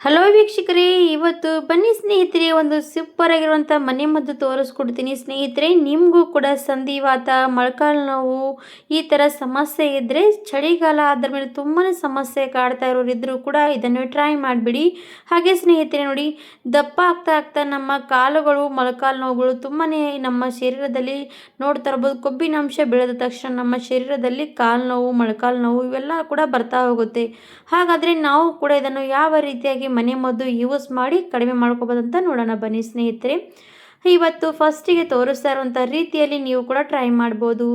Hello ವೀಕ್ಷಕರೇ, ಇವತ್ತು ಬನ್ನಿ ಸ್ನೇಹಿತರೆ, ಒಂದು ಸೂಪರ್ ಆಗಿರುವಂಥ ಮನೆ ಮದ್ದು ತೋರಿಸ್ಕೊಡ್ತೀನಿ. ಸ್ನೇಹಿತರೆ, ನಿಮಗೂ ಕೂಡ ಸಂಧಿವಾತ, ಮೊಳಕಾಲು ನೋವು, ಈ ಥರ ಸಮಸ್ಯೆ ಇದ್ದರೆ ಚಳಿಗಾಲ ಅದರ ಮೇಲೆ ತುಂಬಾ ಸಮಸ್ಯೆ ಕಾಡ್ತಾ ಇರೋರು ಕೂಡ ಇದನ್ನು ಟ್ರೈ ಮಾಡಿಬಿಡಿ. ಹಾಗೆ ಸ್ನೇಹಿತರೆ ನೋಡಿ, ದಪ್ಪ ಆಗ್ತಾ ಆಗ್ತಾ ನಮ್ಮ ಕಾಲುಗಳು, ಮೊಳಕಾಲು ನೋವುಗಳು ತುಂಬಾ ನಮ್ಮ ಶರೀರದಲ್ಲಿ ನೋಡ್ತಾ ಇರ್ಬೋದು. ಕೊಬ್ಬಿನ ಅಂಶ ಬೆಳೆದ ತಕ್ಷಣ ನಮ್ಮ ಶರೀರದಲ್ಲಿ ಕಾಲು ನೋವು, ಮೊಳಕಾಲು ನೋವು ಇವೆಲ್ಲ ಕೂಡ ಬರ್ತಾ ಹೋಗುತ್ತೆ. ಹಾಗಾದರೆ ನಾವು ಕೂಡ ಇದನ್ನು ಯಾವ ರೀತಿಯಾಗಿ ಮನೆ ಮದ್ದು ಯೂಸ್ ಮಾಡಿ ಕಡಿಮೆ ಮಾಡ್ಕೋಬೋದಂತ ನೋಡೋಣ ಬನ್ನಿ ಸ್ನೇಹಿತರೆ. ಇವತ್ತು ಫಸ್ಟಿಗೆ ತೋರಿಸ್ತಾ ಇರುವಂಥ ರೀತಿಯಲ್ಲಿ ನೀವು ಕೂಡ ಟ್ರೈ ಮಾಡ್ಬೋದು.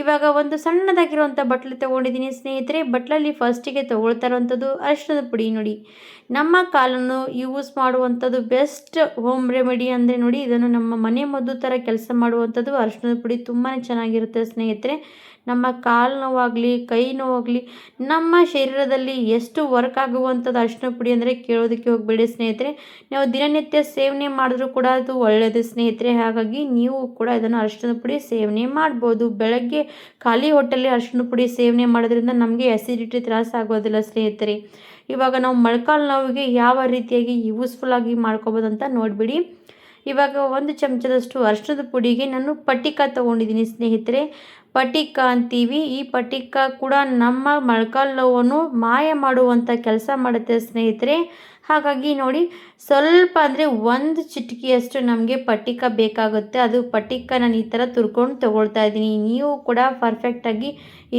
ಇವಾಗ ಒಂದು ಸಣ್ಣದಾಗಿರುವಂಥ ಬಟ್ಲು ತೊಗೊಂಡಿದ್ದೀನಿ ಸ್ನೇಹಿತರೆ, ಬಟ್ಲಲ್ಲಿ ಫಸ್ಟಿಗೆ ತೊಗೊಳ್ತಾ ಇರುವಂಥದ್ದು ಅರಿಶಿಣದ ಪುಡಿ ನೋಡಿ. ನಮ್ಮ ಕಾಲನ್ನು ಯೂಸ್ ಮಾಡುವಂಥದ್ದು ಬೆಸ್ಟ್ ಹೋಮ್ ರೆಮಿಡಿ ಅಂದರೆ ನೋಡಿ, ಇದನ್ನು ನಮ್ಮ ಮನೆ ಮದ್ದು ಥರ ಕೆಲಸ ಮಾಡುವಂಥದ್ದು ಅರಿಶಿಣದ ಪುಡಿ ತುಂಬಾ ಚೆನ್ನಾಗಿರುತ್ತೆ ಸ್ನೇಹಿತರೆ. ನಮ್ಮ ಕಾಲು ನೋವಾಗಲಿ, ಕೈ ನೋವಾಗಲಿ, ನಮ್ಮ ಶರೀರದಲ್ಲಿ ಎಷ್ಟು ವರ್ಕ್ ಆಗುವಂಥದ್ದು ಅರಿಶಿನ ಪುಡಿ ಅಂದರೆ ಕೇಳೋದಕ್ಕೆ ಹೋಗಬೇಡಿ ಸ್ನೇಹಿತರೆ. ನಾವು ದಿನನಿತ್ಯ ಸೇವನೆ ಮಾಡಿದ್ರೂ ಕೂಡ ಅದು ಒಳ್ಳೆಯದು ಸ್ನೇಹಿತರೆ. ಹಾಗಾಗಿ ನೀವು ಕೂಡ ಇದನ್ನು ಅರಿಶಿನ ಪುಡಿ ಸೇವನೆ ಮಾಡ್ಬೋದು. ಬೆಳಗ್ಗೆ ಖಾಲಿ ಹೊಟ್ಟೆಲ್ಲಿ ಅರಿಶಿನ ಪುಡಿ ಸೇವನೆ ಮಾಡೋದ್ರಿಂದ ನಮಗೆ ಅಸಿಡಿಟಿ ತ್ರಾಸ ಆಗೋದಿಲ್ಲ ಸ್ನೇಹಿತರೆ. ಇವಾಗ ನಾವು ಮೊಳಕಾಲು ನೋವಿಗೆ ಯಾವ ರೀತಿಯಾಗಿ ಯೂಸ್ಫುಲ್ ಆಗಿ ಮಾಡ್ಕೋಬೋದು ಅಂತ ನೋಡಿಬಿಡಿ. ಇವಾಗ ಒಂದು ಚಮಚದಷ್ಟು ಅರಿಶಿನದ ಪುಡಿಗೆ ನಾನು ಪಟ್ಟಿಕ ತೊಗೊಂಡಿದ್ದೀನಿ ಸ್ನೇಹಿತರೆ. ಪಟಿಕ ಅಂತೀವಿ. ಈ ಪಟಿಕ ಕೂಡ ನಮ್ಮ ಮೊಳಕಾಲು ನೋವನ್ನು ಮಾಯ ಮಾಡುವಂಥ ಕೆಲಸ ಮಾಡುತ್ತೆ ಸ್ನೇಹಿತರೆ. ಹಾಗಾಗಿ ನೋಡಿ, ಸ್ವಲ್ಪ ಅಂದರೆ ಒಂದು ಚಿಟಿಕೆಯಷ್ಟು ನಮಗೆ ಪಟ್ಟಿಕ ಬೇಕಾಗುತ್ತೆ. ಅದು ಪಟ್ಟಿಕ ನಾನು ಈ ಥರ ತುರ್ಕೊಂಡು ತೊಗೊಳ್ತಾ ಇದ್ದೀನಿ. ನೀವು ಕೂಡ ಪರ್ಫೆಕ್ಟಾಗಿ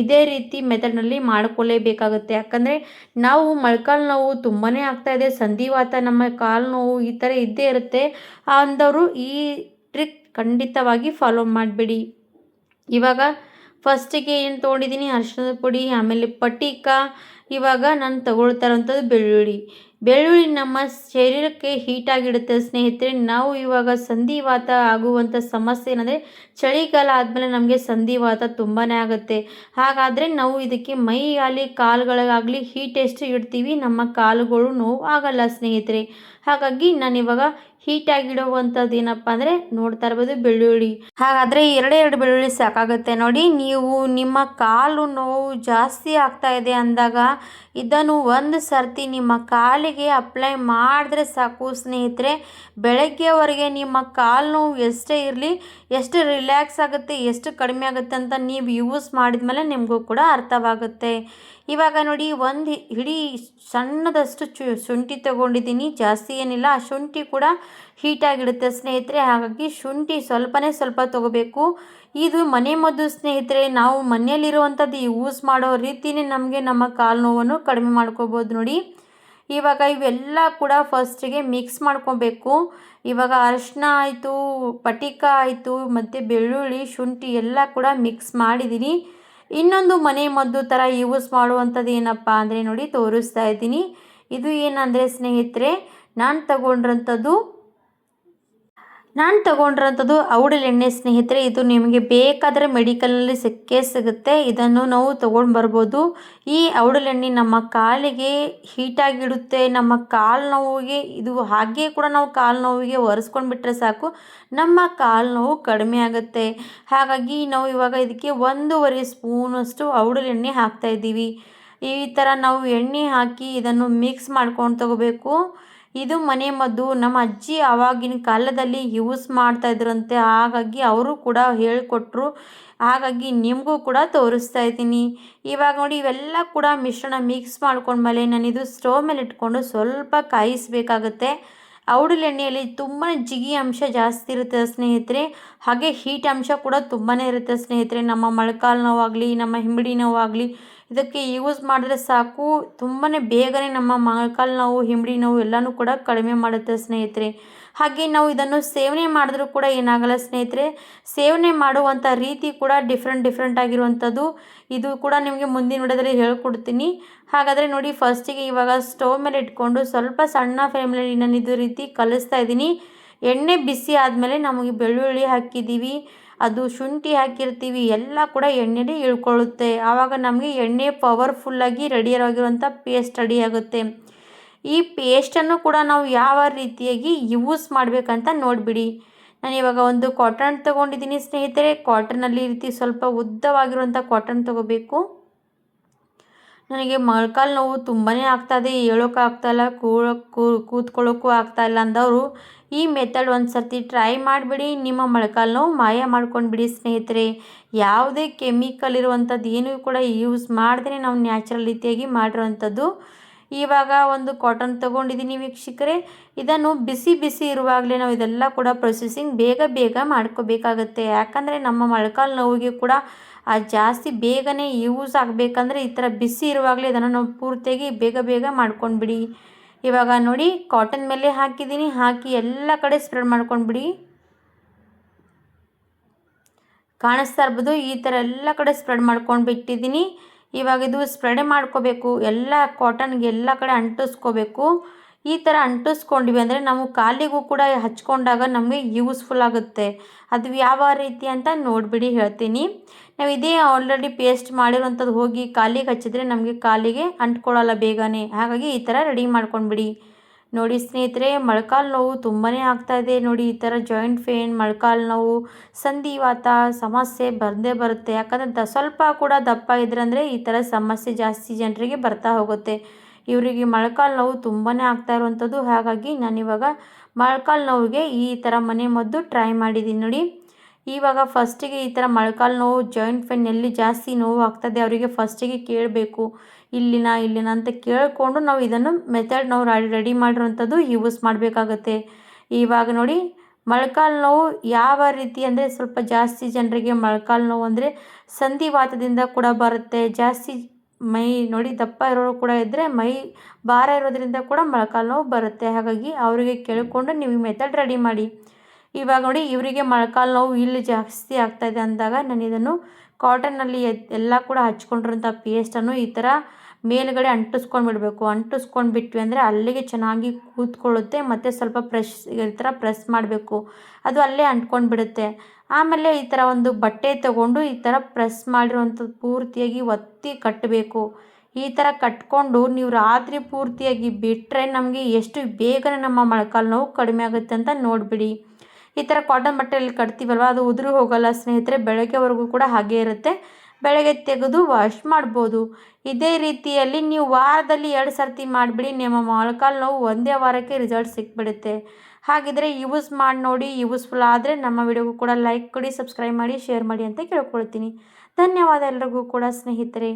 ಇದೇ ರೀತಿ ಮೆಥಡ್ನಲ್ಲಿ ಮಾಡ್ಕೊಳ್ಳೇಬೇಕಾಗುತ್ತೆ ಯಾಕಂದರೆ ನಾವು ಮೊಳ್ಕಾಲು ನೋವು ತುಂಬಾ ಆಗ್ತಾಯಿದೆ ಸಂಧಿವಾತ ನಮ್ಮ ಕಾಲು ನೋವು ಈ ಥರ ಇದ್ದೇ ಇರುತ್ತೆ. ಅಂದವರು ಈ ಟ್ರಿಕ್ ಖಂಡಿತವಾಗಿ ಫಾಲೋ ಮಾಡಿಬಿಡಿ. ಇವಾಗ ಫಸ್ಟಿಗೆ ಏನು ತೊಗೊಂಡಿದ್ದೀನಿ ಅರಿಶಿಣದ ಪುಡಿ, ಆಮೇಲೆ ಪಟಿಕ. ಇವಾಗ ನಾನು ತಗೊಳ್ತಾರಂಥದ್ದು ಬೆಳ್ಳುಳ್ಳಿ. ಬೆಳ್ಳುಳ್ಳಿ ನಮ್ಮ ಶರೀರಕ್ಕೆ ಹೀಟಾಗಿಡುತ್ತೆ ಸ್ನೇಹಿತರೆ. ನಾವು ಇವಾಗ ಸಂಧಿವಾತ ಆಗುವಂಥ ಸಮಸ್ಯೆ ಏನಂದರೆ, ಚಳಿಗಾಲ ಆದಮೇಲೆ ನಮಗೆ ಸಂಧಿವಾತ ತುಂಬಾ ಆಗುತ್ತೆ. ಹಾಗಾದರೆ ನಾವು ಇದಕ್ಕೆ ಮೈ ಆಗಲಿ ಕಾಲುಗಳಿಗಾಗಲಿ ಹೀಟ್ ಎಷ್ಟು ಇಡ್ತೀವಿ? ನಮ್ಮ ಕಾಲುಗಳು ನೋವು ಆಗಲ್ಲ ಸ್ನೇಹಿತರೆ. ಹಾಗಾಗಿ ನಾನಿವಾಗ ಹೀಟಾಗಿಡುವಂಥದ್ದು ಏನಪ್ಪ ಅಂದರೆ ನೋಡ್ತಾ ಇರ್ಬೋದು ಬೆಳ್ಳುಳ್ಳಿ. ಹಾಗಾದರೆ ಎರಡೇ ಎರಡು ಬೆಳ್ಳುಳ್ಳಿ ಸಾಕಾಗುತ್ತೆ ನೋಡಿ. ನೀವು ನಿಮ್ಮ ಕಾಲು ನೋವು ಜಾಸ್ತಿ ಆಗ್ತಾ ಇದೆ ಅಂದಾಗ ಇದನ್ನು ಒಂದು ಸರ್ತಿ ನಿಮ್ಮ ಕಾಲಿಗೆ ಅಪ್ಲೈ ಮಾಡಿದ್ರೆ ಸಾಕು ಸ್ನೇಹಿತರೆ. ಬೆಳಗ್ಗೆವರೆಗೆ ನಿಮ್ಮ ಕಾಲು ನೋವು ಎಷ್ಟೇ ಇರಲಿ, ಎಷ್ಟು ರಿಲ್ಯಾಕ್ಸ್ ಆಗುತ್ತೆ, ಎಷ್ಟು ಕಡಿಮೆ ಆಗುತ್ತೆ ಅಂತ ನೀವು ಯೂಸ್ ಮಾಡಿದ ಮೇಲೆ ನಿಮಗೂ ಕೂಡ ಅರ್ಥವಾಗುತ್ತೆ. ಇವಾಗ ನೋಡಿ ಒಂದು ಹಿಡಿ ಸಣ್ಣದಷ್ಟು ಚು ಶುಂಠಿ ತಗೊಂಡಿದ್ದೀನಿ. ಜಾಸ್ತಿ ಏನಿಲ್ಲ. ಆ ಶುಂಠಿ ಕೂಡ ಹೀಟಾಗಿಡುತ್ತೆ ಸ್ನೇಹಿತರೆ. ಹಾಗಾಗಿ ಶುಂಠಿ ಸ್ವಲ್ಪನೇ ಸ್ವಲ್ಪ ತೊಗೋಬೇಕು. ಇದು ಮನೆ ಮದ್ದು ಸ್ನೇಹಿತರೆ. ನಾವು ಮನೆಯಲ್ಲಿರುವಂಥದ್ದು ಯೂಸ್ ಮಾಡೋ ರೀತಿಯೇ ನಮಗೆ ನಮ್ಮ ಕಾಲು ನೋವನ್ನು ಕಡಿಮೆ ಮಾಡ್ಕೋಬೋದು ನೋಡಿ. ಇವಾಗ ಇವೆಲ್ಲ ಕೂಡ ಫಸ್ಟಿಗೆ ಮಿಕ್ಸ್ ಮಾಡ್ಕೊಬೇಕು. ಇವಾಗ ಅರಿಶಿನ ಆಯಿತು, ಪಟಿಕ ಆಯಿತು, ಮತ್ತು ಬೆಳ್ಳುಳ್ಳಿ, ಶುಂಠಿ ಎಲ್ಲ ಕೂಡ ಮಿಕ್ಸ್ ಮಾಡಿದ್ದೀನಿ. ಇನ್ನೊಂದು ಮನೆ ಮದ್ದು ಥರ ಯೂಸ್ ಮಾಡುವಂಥದ್ದು ಏನಪ್ಪ ಅಂದರೆ ನೋಡಿ ತೋರಿಸ್ತಾ ಇದ್ದೀನಿ. ಇದು ಏನಂದರೆ ಸ್ನೇಹಿತರೆ, ನಾನು ತಗೊಂಡ್ರಂಥದ್ದು ನಾನು ತಗೊಂಡಿರೋಂಥದ್ದು ಎಣ್ಣೆ ಸ್ನೇಹಿತರೆ, ಇದು ನಿಮಗೆ ಬೇಕಾದರೆ ಮೆಡಿಕಲಲ್ಲಿ ಸಿಕ್ಕೇ ಸಿಗುತ್ತೆ. ಇದನ್ನು ನಾವು ತೊಗೊಂಡು ಬರ್ಬೋದು. ಈ ಎಣ್ಣೆ ನಮ್ಮ ಕಾಲಿಗೆ ಹೀಟಾಗಿಡುತ್ತೆ ನಮ್ಮ ಕಾಲು ನೋವಿಗೆ, ಇದು ಹಾಗೆ ಕೂಡ ನಾವು ಕಾಲು ನೋವಿಗೆ ಒರೆಸ್ಕೊಂಡು ಬಿಟ್ಟರೆ ಸಾಕು. ನಮ್ಮ ಕಾಲು ನೋವು ಕಡಿಮೆ ಆಗುತ್ತೆ. ಹಾಗಾಗಿ ನಾವು ಇವಾಗ ಇದಕ್ಕೆ ಒಂದೂವರೆ ಸ್ಪೂನಷ್ಟು ಎಣ್ಣೆ ಹಾಕ್ತಾಯಿದ್ದೀವಿ ಈ ಥರ ನಾವು ಎಣ್ಣೆ ಹಾಕಿ ಇದನ್ನು ಮಿಕ್ಸ್ ಮಾಡ್ಕೊಂಡು ತಗೋಬೇಕು. ಇದು ಮನೆ ಮದ್ದು. ನಮ್ಮ ಅಜ್ಜಿ ಆವಾಗಿನ ಕಾಲದಲ್ಲಿ ಯೂಸ್ ಮಾಡ್ತಾ ಇದ್ರಂತೆ. ಹಾಗಾಗಿ ಅವರು ಕೂಡ ಹೇಳಿಕೊಟ್ರು. ಹಾಗಾಗಿ ನಿಮಗೂ ಕೂಡ ತೋರಿಸ್ತಾ ಇದ್ದೀನಿ. ಇವಾಗ ನೋಡಿ, ಇವೆಲ್ಲ ಕೂಡ ಮಿಶ್ರಣ ಮಿಕ್ಸ್ ಮಾಡ್ಕೊಂಡ್ಮೇಲೆ ನಾನಿದು ಸ್ಟೋವ್ ಮೇಲೆ ಇಟ್ಕೊಂಡು ಸ್ವಲ್ಪ ಕಾಯಿಸಬೇಕಾಗುತ್ತೆ. ಎಣ್ಣೆಯಲ್ಲಿ ತುಂಬಾ ಜಿಗಿ ಅಂಶ ಜಾಸ್ತಿ ಇರುತ್ತೆ ಸ್ನೇಹಿತರೆ. ಹಾಗೆ ಹೀಟ್ ಅಂಶ ಕೂಡ ತುಂಬಾ ಇರುತ್ತೆ ಸ್ನೇಹಿತರೆ. ನಮ್ಮ ಮೊಳಕಾಲು ನೋವಾಗಲಿ ನಮ್ಮ ಹಿಂಬಡಿ ನೋವಾಗಲಿ ಇದಕ್ಕೆ ಯೂಸ್ ಮಾಡಿದ್ರೆ ಸಾಕು. ತುಂಬಾ ಬೇಗನೆ ನಮ್ಮ ಮೊಣಕಾಲು ನೋವು ಹಿಂಬಡಿ ನೋವು ಎಲ್ಲನೂ ಕೂಡ ಕಡಿಮೆ ಮಾಡುತ್ತೆ ಸ್ನೇಹಿತರೆ. ಹಾಗೆ ನಾವು ಇದನ್ನು ಸೇವನೆ ಮಾಡಿದ್ರೂ ಕೂಡ ಏನಾಗಲ್ಲ ಸ್ನೇಹಿತರೆ. ಸೇವನೆ ಮಾಡುವಂಥ ರೀತಿ ಕೂಡ ಡಿಫ್ರೆಂಟ್ ಡಿಫ್ರೆಂಟ್ ಆಗಿರುವಂಥದ್ದು ಇದು ಕೂಡ ನಿಮಗೆ ಮುಂದಿನ ವಿಡಿಯೋದಲ್ಲಿ ಹೇಳ್ಕೊಡ್ತೀನಿ. ಹಾಗಾದರೆ ನೋಡಿ ಫಸ್ಟಿಗೆ ಇವಾಗ ಸ್ಟವ್ ಮೇಲೆ ಇಟ್ಕೊಂಡು ಸ್ವಲ್ಪ ಸಣ್ಣ ಫ್ಲೇಮ್ನಲ್ಲಿ ನಾನು ಇದು ರೀತಿ ಕಲಿಸ್ತಾ ಇದ್ದೀನಿ. ಎಣ್ಣೆ ಬಿಸಿ ಆದಮೇಲೆ ನಮಗೆ ಬೆಳ್ಳುಳ್ಳಿ ಹಾಕಿದ್ದೀವಿ. ಅದು ಶುಂಠಿ ಹಾಕಿರ್ತೀವಿ, ಎಲ್ಲ ಕೂಡ ಎಣ್ಣೆಲಿ ಇಳ್ಕೊಳ್ಳುತ್ತೆ. ಆವಾಗ ನಮಗೆ ಎಣ್ಣೆ ಪವರ್ಫುಲ್ಲಾಗಿ ರೆಡಿಯಾಗಿರುವಂಥ ಪೇಸ್ಟ್ ರೆಡಿ ಆಗುತ್ತೆ. ಈ ಪೇಸ್ಟನ್ನು ಕೂಡ ನಾವು ಯಾವ ರೀತಿಯಾಗಿ ಯೂಸ್ ಮಾಡಬೇಕಂತ ನೋಡಿಬಿಡಿ. ನಾನು ಇವಾಗ ಒಂದು ಕಾಟನ್ ತೊಗೊಂಡಿದ್ದೀನಿ ಸ್ನೇಹಿತರೆ. ಕಾಟನಲ್ಲಿ ಈ ರೀತಿ ಸ್ವಲ್ಪ ಉದ್ದವಾಗಿರುವಂಥ ಕಾಟನ್ ತೊಗೋಬೇಕು. ನನಗೆ ಮೊಳ್ಕಾಲು ನೋವು ತುಂಬಾ ಆಗ್ತಾಯಿದೆ ಹೇಳೋಕೆ ಆಗ್ತಾಯಿಲ್ಲ ಕೂಳೋಕ್ಕೂ ಕೂತ್ಕೊಳ್ಳೋಕ್ಕೂ ಆಗ್ತಾಯಿಲ್ಲ ಅಂದವರು, ಈ ಮೆಥಡ್ ಒಂದು ಸರ್ತಿ ಟ್ರೈ ಮಾಡಿಬಿಡಿ, ನಿಮ್ಮ ಮೊಳಕಾಲು ನೋವು ಮಾಯ ಮಾಡ್ಕೊಂಡ್ಬಿಡಿ ಸ್ನೇಹಿತರೆ. ಯಾವುದೇ ಕೆಮಿಕಲ್ ಇರುವಂಥದ್ದು ಏನೂ ಕೂಡ ಯೂಸ್ ಮಾಡದೇ ನಾವು ನ್ಯಾಚುರಲ್ ರೀತಿಯಾಗಿ ಮಾಡಿರೋವಂಥದ್ದು. ಇವಾಗ ಒಂದು ಕಾಟನ್ ತಗೊಂಡಿದ್ದೀನಿ ವೀಕ್ಷಕರೆ. ಇದನ್ನು ಬಿಸಿ ಬಿಸಿ ಇರುವಾಗಲೇ ನಾವು ಇದೆಲ್ಲ ಕೂಡ ಪ್ರೊಸೆಸಿಂಗ್ ಬೇಗ ಬೇಗ ಮಾಡ್ಕೋಬೇಕಾಗತ್ತೆ. ಯಾಕಂದರೆ ನಮ್ಮ ಮೊಳಕಾಲು ನೋವಿಗೆ ಕೂಡ ಜಾಸ್ತಿ ಬೇಗನೆ ಯೂಸ್ ಆಗಬೇಕಂದ್ರೆ ಈ ಥರ ಬಿಸಿ ಇರುವಾಗಲೇ ಇದನ್ನು ನಾವು ಪೂರ್ತಿಯಾಗಿ ಬೇಗ ಬೇಗ ಮಾಡ್ಕೊಂಡ್ಬಿಡಿ. ಇವಾಗ ನೋಡಿ ಕಾಟನ್ ಮೇಲೆ ಹಾಕಿದ್ದೀನಿ ಹಾಕಿ ಎಲ್ಲ ಕಡೆ ಸ್ಪ್ರೆಡ್ ಮಾಡ್ಕೊಂಡ್ಬಿಡಿ. ಕಾಣಿಸ್ತಾ ಇರ್ಬೋದು ಈ ಥರ ಎಲ್ಲ ಕಡೆ ಸ್ಪ್ರೆಡ್ ಮಾಡ್ಕೊಂಡು ಬಿಟ್ಟಿದ್ದೀನಿ ಇವಾಗ ಇದು ಸ್ಪ್ರೆಡ್ ಮಾಡ್ಕೋಬೇಕು, ಎಲ್ಲ ಕಾಟನ್ಗೆ ಎಲ್ಲ ಕಡೆ ಅಂಟಿಸ್ಕೋಬೇಕು. ಈ ಥರ ಅಂಟಿಸ್ಕೊಂಡ್ವಿ ಅಂದರೆ ನಾವು ಕಾಲಿಗೂ ಕೂಡ ಹಚ್ಕೊಂಡಾಗ ನಮಗೆ ಯೂಸ್ಫುಲ್ ಆಗುತ್ತೆ. ಅದು ಯಾವ ರೀತಿ ಅಂತ ನೋಡಿಬಿಡಿ ಹೇಳ್ತೀನಿ. ನಾವು ಇದೇ ಆಲ್ರೆಡಿ ಪೇಸ್ಟ್ ಮಾಡಿರೋಂಥದ್ದು ಹೋಗಿ ಕಾಲಿಗೆ ಹಚ್ಚಿದ್ರೆ ನಮಗೆ ಕಾಲಿಗೆ ಅಂಟ್ಕೊಳ್ಳಲ್ಲ ಬೇಗನೆ. ಹಾಗಾಗಿ ಈ ಥರ ರೆಡಿ ಮಾಡ್ಕೊಂಡ್ಬಿಡಿ. ನೋಡಿ ಸ್ನೇಹಿತರೆ, ಮೊಳಕಾಲು ನೋವು ತುಂಬಾ ಇದೆ ನೋಡಿ. ಈ ಥರ ಜಾಯಿಂಟ್ ಪೇನ್ ಮೊಳಕಾಲು ನೋವು, ಸಂಧಿವಾತ, ಸಮಸ್ಯೆ ಬರದೇ ಬರುತ್ತೆ. ಯಾಕಂದರೆ ದ ಸ್ವಲ್ಪ ಕೂಡ ದಪ್ಪ ಇದ್ರೆ ಅಂದರೆ ಈ ಥರ ಸಮಸ್ಯೆ ಜಾಸ್ತಿ ಜನರಿಗೆ ಬರ್ತಾ ಹೋಗುತ್ತೆ. ಇವರಿಗೆ ಮೊಳಕಾಲು ನೋವು ತುಂಬಾ ಆಗ್ತಾ ಇರುವಂಥದ್ದು. ಹಾಗಾಗಿ ನಾನಿವಾಗ ಮೊಳಕಾಲು ನೋವಿಗೆ ಈ ಥರ ಮನೆ ಮದ್ದು ಟ್ರೈ ಮಾಡಿದ್ದೀನಿ ನೋಡಿ. ಇವಾಗ ಫಸ್ಟಿಗೆ ಈ ಥರ ಮೊಳಕಾಲು ನೋವು ಜಾಯಿಂಟ್ ಪೇನ್ ಎಲ್ಲಿ ಜಾಸ್ತಿ ನೋವು ಆಗ್ತದೆ ಅವರಿಗೆ ಫಸ್ಟಿಗೆ ಕೇಳಬೇಕು. ಇಲ್ಲಿನ ಇಲ್ಲಿನ ಅಂತ ಕೇಳಿಕೊಂಡು ನಾವು ಇದನ್ನು ಮೆಥಡ್ ನಾವು ರೆಡಿ ಮಾಡಿರೋಂಥದ್ದು ಯೂಸ್ ಮಾಡಬೇಕಾಗತ್ತೆ. ಇವಾಗ ನೋಡಿ, ಮೊಳಕಾಲು ನೋವು ಯಾವ ರೀತಿ ಅಂದರೆ ಸ್ವಲ್ಪ ಜಾಸ್ತಿ ಜನರಿಗೆ ಮೊಳಕಾಲು ನೋವು ಅಂದರೆ ಸಂಧಿವಾತದಿಂದ ಕೂಡ ಬರುತ್ತೆ. ಜಾಸ್ತಿ ಮೈ ನೋಡಿ ದಪ್ಪ ಇರೋರು ಕೂಡ ಇದ್ದರೆ ಮೈ ಭಾರ ಇರೋದ್ರಿಂದ ಕೂಡ ಮೊಳಕಾಲು ನೋವು ಬರುತ್ತೆ. ಹಾಗಾಗಿ ಅವರಿಗೆ ಕೇಳಿಕೊಂಡು ನೀವು ಮೆಥಡ್ ರೆಡಿ ಮಾಡಿ. ಇವಾಗ ನೋಡಿ, ಇವರಿಗೆ ಮೊಳಕಾಲು ನೋವು ಇಲ್ಲಿ ಜಾಸ್ತಿ ಆಗ್ತಾಯಿದೆ ಅಂದಾಗ ನಾನು ಇದನ್ನು ಕಾಟನ್ನಲ್ಲಿ ಎಲ್ಲ ಕೂಡ ಹಚ್ಕೊಂಡಿರೋಂಥ ಪೇಸ್ಟನ್ನು ಈ ಥರ ಮೇಲುಗಡೆ ಅಂಟಿಸ್ಕೊಂಡು ಬಿಡಬೇಕು ಅಂಟಿಸ್ಕೊಂಡು ಬಿಟ್ವಿ ಅಂದರೆ ಅಲ್ಲಿಗೆ ಚೆನ್ನಾಗಿ ಕೂತ್ಕೊಳ್ಳುತ್ತೆ, ಮತ್ತು ಸ್ವಲ್ಪ ಪ್ರೆಶ್ ಈ ಥರ ಪ್ರೆಸ್ ಮಾಡಬೇಕು. ಅದು ಅಲ್ಲೇ ಅಂಟ್ಕೊಂಡು ಬಿಡುತ್ತೆ ಆಮೇಲೆ ಈ ಥರ ಒಂದು ಬಟ್ಟೆ ತಗೊಂಡು ಈ ಥರ ಪ್ರೆಸ್ ಮಾಡಿರುವಂಥದ್ದು ಪೂರ್ತಿಯಾಗಿ ಒತ್ತಿ ಕಟ್ಟಬೇಕು. ಈ ಥರ ಕಟ್ಕೊಂಡು ನೀವು ರಾತ್ರಿ ಪೂರ್ತಿಯಾಗಿ ಬಿಟ್ಟರೆ ನಮಗೆ ಎಷ್ಟು ಬೇಗನೆ ನಮ್ಮ ಮೊಳಕಾಲು ನೋವು ಕಡಿಮೆ ಆಗುತ್ತೆ ಅಂತ ನೋಡಿಬಿಡಿ. ಈ ಥರ ಕಾಟನ್ ಬಟ್ಟೆಯಲ್ಲಿ ಕಟ್ತೀವಲ್ವ? ಅದು ಉದುರು ಹೋಗಲ್ಲ ಸ್ನೇಹಿತರೆ, ಬೆಳಗ್ಗೆವರೆಗೂ ಕೂಡ ಹಾಗೆ ಇರುತ್ತೆ. ಬೆಳಗ್ಗೆ ತೆಗೆದು ವಾಶ್ ಮಾಡ್ಬೋದು. ಇದೇ ರೀತಿಯಲ್ಲಿ ನೀವು ವಾರದಲ್ಲಿ ಎರಡು ಸರ್ತಿ ಮಾಡಿಬಿಡಿ, ನಿಮ್ಮ ಮೊಳಕಾಲು ನೋವು ಒಂದೇ ವಾರಕ್ಕೆ ರಿಸಲ್ಟ್ ಸಿಕ್ಬಿಡುತ್ತೆ. ಹಾಗಿದ್ರೆ ಯೂಸ್ ಮಾಡಿ ನೋಡಿ ಯೂಸ್ಫುಲ್ ಆದರೆ ನಮ್ಮ ವಿಡಿಯೋಗೂ ಕೂಡ ಲೈಕ್ ಕೊಡಿ ಸಬ್ಸ್ಕ್ರೈಬ್ ಮಾಡಿ ಶೇರ್ ಮಾಡಿ ಅಂತ ಕೇಳ್ಕೊಳ್ತೀನಿ. ಧನ್ಯವಾದ ಎಲ್ರಿಗೂ ಕೂಡ ಸ್ನೇಹಿತರೆ.